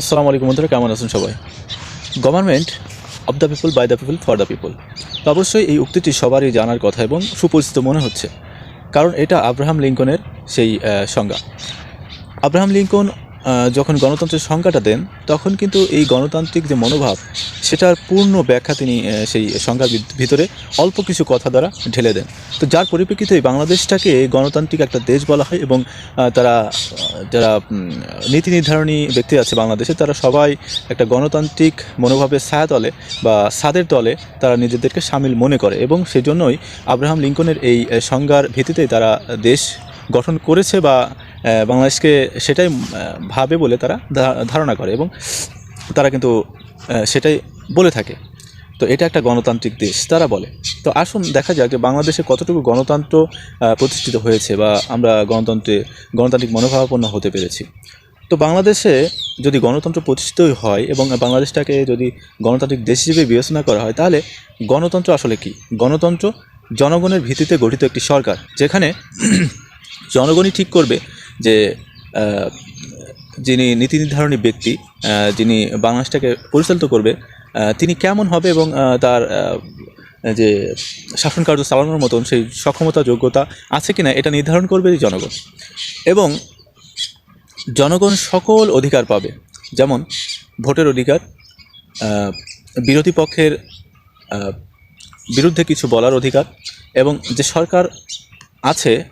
আসসালামু আলাইকুম বন্ধুরা, কেমন আছেন সবাই? Government of the people by the people for the people অবশ্যই এই উক্তিটি সবারই জানার কথা এবং সুপরিচিত মনে হচ্ছে। কারণ এটা আব্রাহাম লিঙ্কনের সেই সংজ্ঞা। আব্রাহাম লিঙ্কন যখন গণতন্ত্রের সংজ্ঞাটা দেন, তখন কিন্তু এই গণতান্ত্রিক যে মনোভাব, সেটার পূর্ণ ব্যাখ্যা তিনি সেই সংজ্ঞার ভিতরে অল্প কিছু কথা দ্বারা ঢেলে দেন। তো যার পরিপ্রেক্ষিতে বাংলাদেশটাকে গণতান্ত্রিক একটা দেশ বলা হয় এবং তারা যারা নীতি নির্ধারণী ব্যক্তি আছে বাংলাদেশে, তারা সবাই একটা গণতান্ত্রিক মনোভাবের ছায়াতলে বা সাদের তলে তারা নিজেদেরকে সামিল মনে করে এবং সেজন্যই আব্রাহাম লিঙ্কনের এই সংজ্ঞার ভিত্তিতেই তারা দেশ গঠন করেছে বা বাংলাদেশকে সেটাই ভাবে বলে তারা ধারণা করে এবং তারা কিন্তু সেটাই বলে থাকে। তো এটা একটা গণতান্ত্রিক দেশ, তারা বলে। তো আসুন দেখা যাক যে বাংলাদেশে কতটুকু গণতন্ত্র প্রতিষ্ঠিত হয়েছে বা আমরা গণতন্ত্রে, গণতান্ত্রিক মনোভাবাপন্ন হতে পেরেছি। তো বাংলাদেশে যদি গণতন্ত্র প্রতিষ্ঠিতই হয় এবং বাংলাদেশটাকে যদি গণতান্ত্রিক দেশ হিসেবে বিবেচনা করা হয়, তাহলে গণতন্ত্র আসলে কি? গণতন্ত্র জনগণের ভিত্তিতে গঠিত একটি সরকার, যেখানে জনগণই ঠিক করবে যে যিনি নীতি নির্ধারণী ব্যক্তি যিনি বাংলাদেশটাকে পরিচালিত করবে তিনি কেমন হবে এবং তার যে শাসন কার্য চালানোর মতন সেই সক্ষমতা, যোগ্যতা আছে কিনা এটা নির্ধারণ করবে জনগণ। এবং জনগণ সকল অধিকার পাবে। যেমন ভোটের অধিকার বিরোধী পক্ষের বিরুদ্ধে কিছু বলার অধিকার এবং যে সরকার আছে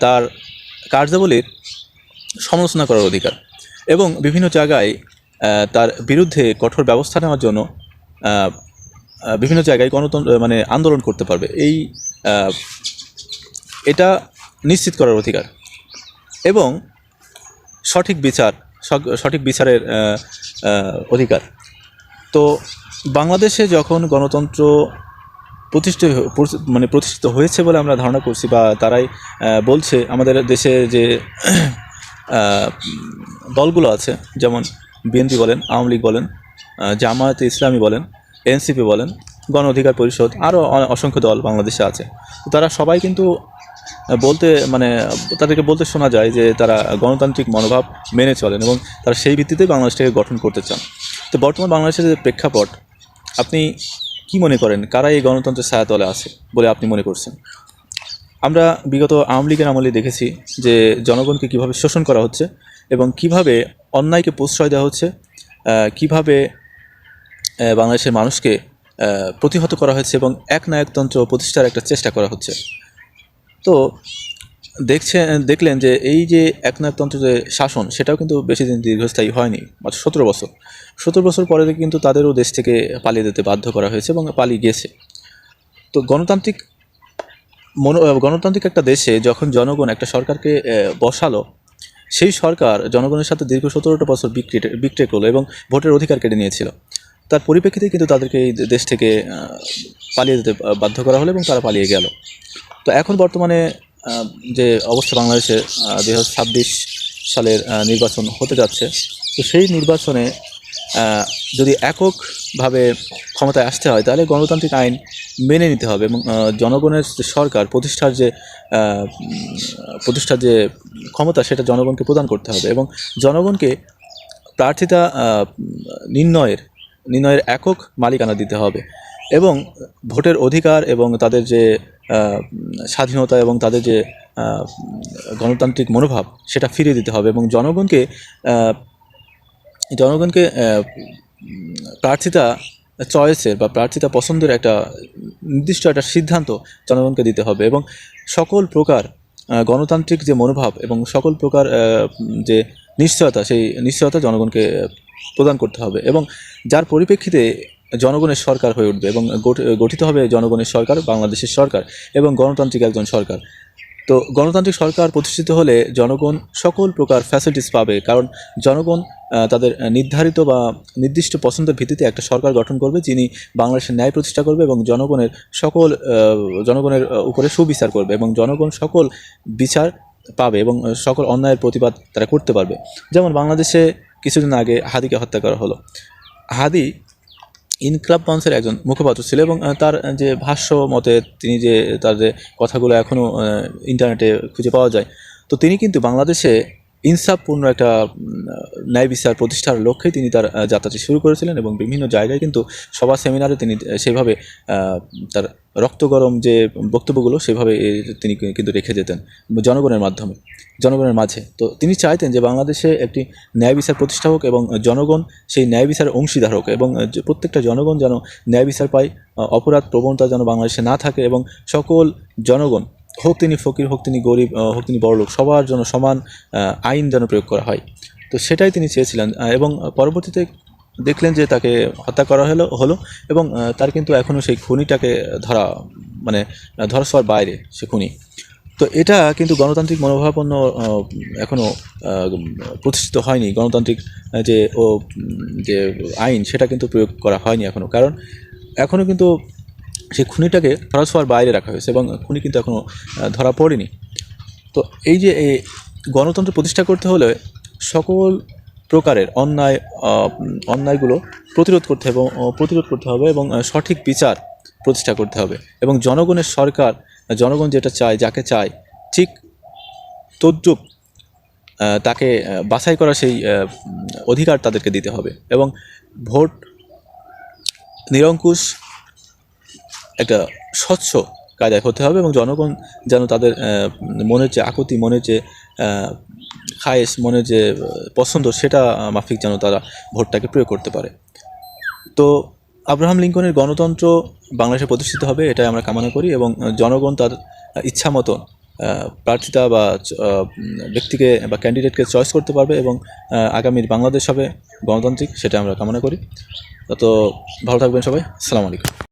তার কার্যাবলীর সমালোচনা করার অধিকার এবং বিভিন্ন জায়গায় তার বিরুদ্ধে কঠোর ব্যবস্থা নেওয়ার জন্য বিভিন্ন জায়গায় গণতন্ত্র মানে আন্দোলন করতে পারবে। এই এটা নিশ্চিত করার অধিকার। এবং সঠিক বিচার সঠিক বিচারের অধিকার। তো বাংলাদেশে যখন গণতন্ত্র প্রতিষ্ঠিত মানে প্রতিষ্ঠিত হয়েছে বলে আমরা ধারণা করছি বা তারাই বলছে আমাদের দেশে যে দলগুলো আছে, যেমন বিএনপি বলেন, আওয়ামী লীগ বলেন জামায়াতে ইসলামী বলেন, এনসিপি বলেন, গণ অধিকার পরিষদ আরও অসংখ্য দল বাংলাদেশে আছে। তো তারা সবাই কিন্তু বলতে মানে তাদেরকে বলতে শোনা যায় যে তারা গণতান্ত্রিক মনোভাব মেনে চলেন এবং তারা সেই ভিত্তিতেই বাংলাদেশটাকে গঠন করতে চান। তো বর্তমান বাংলাদেশের যে প্রেক্ষাপট, আপনি কি মনে করেন? কারা এই গণতন্ত্রের ছায়াতলে আছে বলে আপনি মনে করছেন? আমরা বিগত আওয়ামী লীগের আমলে দেখেছি যে জনগণকে কীভাবে শোষণ করা হচ্ছে এবং কীভাবে অন্যায়কে প্রশ্রয় দেওয়া হচ্ছে কীভাবে বাংলাদেশের মানুষকে প্রতিহত করা হয়েছে এবং একনায়কতন্ত্র প্রতিষ্ঠার একটা চেষ্টা করা হচ্ছে। তো দেখছে, দেখলেন যে এই যে একনায়কতন্ত্র যে শাসন, সেটাও কিন্তু বেশি দিন দীর্ঘস্থায়ী হয়নি, মাত্র সতেরো বছর। সতেরো বছর পরে কিন্তু তাদেরও দেশ থেকে পালিয়ে যেতে বাধ্য করা হয়েছে এবং পালিয়ে গেছে তো গণতান্ত্রিক মনো গণতান্ত্রিক একটা দেশে যখন জনগণ একটা সরকারকে বসালো, সেই সরকার জনগণের সাথে দীর্ঘ সতেরোটা বছর বিক্রি বিক্রি করল এবং ভোটের অধিকার কেটে নিয়েছিল। তার পরিপ্রেক্ষিতে কিন্তু তাদেরকে এই দেশ থেকে পালিয়ে যেতে বাধ্য করা হলো এবং তারা পালিয়ে গেল। তো এখন বর্তমানে যে অবস্থা বাংলাদেশে দুই হাজার ছাব্বিশ সালের নির্বাচন হতে যাচ্ছে। তো সেই নির্বাচনে যদি এককভাবে ক্ষমতায় আসতে হয়, তাহলে গণতান্ত্রিক আইন মেনে নিতে হবে এবং জনগণের যে সরকার, প্রতিষ্ঠার যে প্রতিষ্ঠার যে ক্ষমতা, সেটা জনগণকে প্রদান করতে হবে এবং জনগণকে প্রার্থিতা নির্ণয়ের নির্ণয়ের একক মালিকানা দিতে হবে এবং ভোটের অধিকার এবং তাদের যে স্বাধীনতা এবং তাদের যে গণতান্ত্রিক মনোভাব, সেটা ফিরিয়ে দিতে হবে এবং জনগণকে জনগণকে প্রার্থিতা চয়েসের বা প্রার্থিতা পছন্দের একটা নির্দিষ্ট একটা সিদ্ধান্ত জনগণকে দিতে হবে এবং সকল প্রকার গণতান্ত্রিক যে মনোভাব এবং সকল প্রকার যে নিশ্চয়তা, সেই নিশ্চয়তা জনগণকে প্রদান করতে হবে এবং যার পরিপ্রেক্ষিতে জনগণের সরকার হয়ে উঠবে এবং গঠ- গঠিত হবে জনগণের সরকার, বাংলাদেশের সরকার এবং গণতান্ত্রিক একজন সরকার। তো গণতান্ত্রিক সরকার প্রতিষ্ঠিত হলে জনগণ সকল প্রকার ফ্যাসিলিটিস পাবে, কারণ জনগণ তাদের নির্ধারিত বা নির্দিষ্ট পছন্দের ভিত্তিতে একটা সরকার গঠন করবে যিনি বাংলাদেশের ন্যায় প্রতিষ্ঠা করবে এবং জনগণের সকল জনগণের উপরে সুবিচার করবে এবং জনগণ সকল বিচার পাবে এবং সকল অন্যায়ের প্রতিবাদ তারা করতে পারবে। যেমন বাংলাদেশে কিছুদিন আগে হাদিকে হত্যা করা হলো। হাদি ইনকলাব মঞ্চের একজন মুখপাত্র ছিল এবং তার যে ভাষ্য মতে তিনি যে, তার যে কথাগুলো এখনও ইন্টারনেটে খুঁজে পাওয়া যায়, তো তিনি কিন্তু বাংলাদেশে ইনসাফপূর্ণ একটা ন্যায় বিচার প্রতিষ্ঠার লক্ষ্যে তিনি তার যাত্রাটি শুরু করেছিলেন এবং বিভিন্ন জায়গায় কিন্তু সভা সেমিনারে তিনি সেভাবে তার রক্ত গরম যে বক্তব্যগুলো সেভাবে তিনি কিন্তু রেখে যেতেন জনগণের মাধ্যমে, জনগণের মাঝে। তো তিনি চাইতেন যে বাংলাদেশে একটি ন্যায় বিচার প্রতিষ্ঠা হোক এবং জনগণ সেই ন্যায় বিচারের অংশীদার হোক এবং প্রত্যেকটা জনগণ যেন ন্যায় বিচার পায় অপরাধ প্রবণতা যেন বাংলাদেশে না থাকে এবং সকল জনগণ হোক তিনি ফকির হোক তিনি গরিব হোক তিনি বড়লোক সবার জন্য সমান আইন যেন প্রয়োগ করা হয়। তো সেটাই তিনি চেয়েছিলেন এবং পরবর্তীতে দেখলেন যে তাকে হত্যা করা হলো হলো এবং তার কিন্তু এখনও সেই খুনিটাকে ধরা মানে আহ, ধরা ছোঁয়ার বাইরে সে খুনি। তো এটা কিন্তু গণতান্ত্রিক মনোভাবাপন্ন এখনও প্রতিষ্ঠিত হয়নি গণতান্ত্রিক যে ও যে আইন সেটা কিন্তু প্রয়োগ করা হয়নি এখনও। কারণ এখনও কিন্তু সেই খুনিটাকে ধরা ছোঁয়ার বাইরে রাখা হয়েছে এবং খুনি কিন্তু এখনও ধরা পড়েনি। তো এই যে গণতন্ত্র প্রতিষ্ঠা করতে হলে সকল প্রকারের অন্যায় অন্যায়গুলো প্রতিরোধ করতে হবে প্রতিরোধ করতে হবে এবং সঠিক বিচার প্রতিষ্ঠা করতে হবে এবং জনগণের সরকার, জনগণ যেটা চায়, যাকে চায়, ঠিক তদ্রুপ তাকে বাছাই করা সেই অধিকার তাদেরকে দিতে হবে এবং ভোট নিরঙ্কুশ একটা স্বচ্ছ কায়দায় হতে হবে এবং জনগণ যেন তাদের মনের যে আকুতি, মনের যে খায়েশ, মনের যে পছন্দ, সেটা মাফিক যেন তারা ভোটটাকে প্রয়োগ করতে পারে। তো আব্রাহাম লিঙ্কনের গণতন্ত্র বাংলাদেশে প্রতিষ্ঠিত হবে, এটাই আমরা কামনা করি এবং জনগণ তার ইচ্ছা মতো প্রার্থিতা বা ব্যক্তিকে বা ক্যান্ডিডেটকে চয়েস করতে পারবে এবং আগামীর বাংলাদেশ হবে গণতান্ত্রিক, সেটা আমরা কামনা করি। তো ভালো থাকবেন সবাই। আসসালামু আলাইকুম।